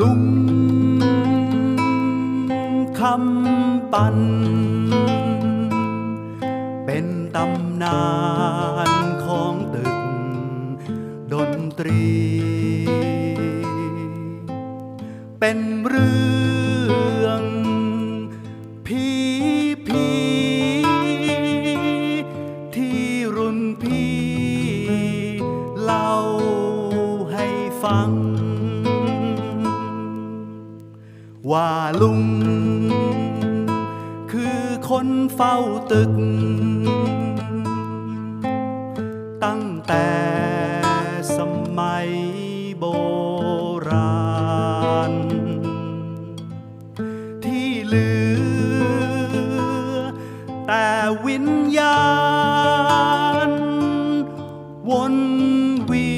ลุงคำปัน เป็นตำนานของตึกดนตรี เป็นเรื่องพีพีที่รุ่นพี่เล่าให้ฟัง ว่าลุง คือคนเฝ้าตึก ตั้งแต่สมัยโบราณ ที่เหลือ แต่วิญญาณ วนเวี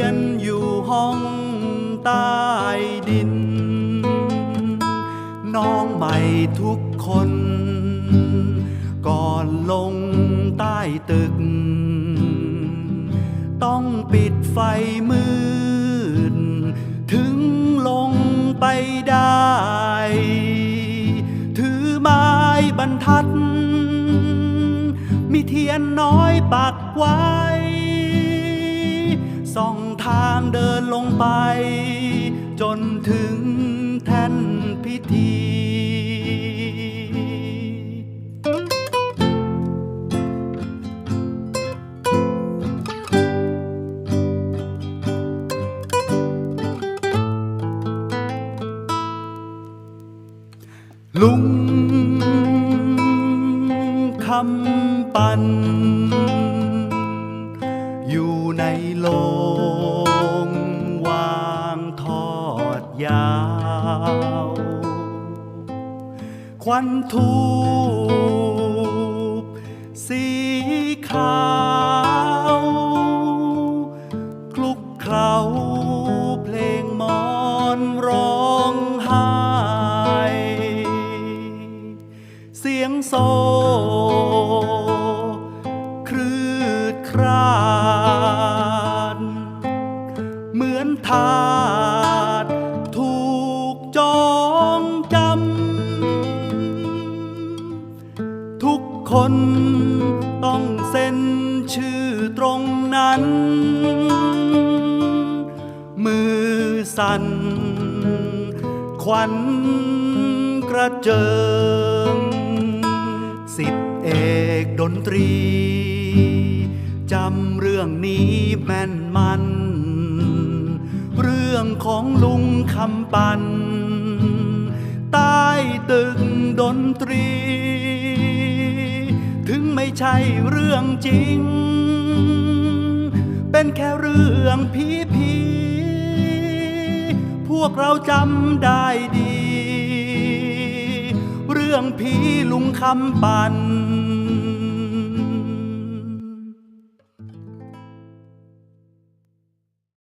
ยนอยู่ห้องต้ดิ ใหม่ทุกคน ก่อนลงใต้ตึก ต้องปิดไฟมืด ถึงลงไปได้ ถือไม้บรรทัด มีเทียนน้อยปักไว้ส่องทางเดินลงไป จนถึงแท่นพิธี ลุงคำปัน อยู่ในโลงวางทอดยาว ควันทูบสีขาว โซครืดครานเหมือนทาสถูกจองจำ ทุกคนต้องเซ็นชื่อตรงนั้น มือสั่นขวัญกระเจิง ดนตรีจำเรื่องนี้แม่นมัน เรื่องของลุงคำปัน ใต้ตึกดนตรี ถึงไม่ใช่เรื่องจริง เป็นแค่เรื่องผีผีพวกเราจำได้ดี เรื่องผีลุงคำปัน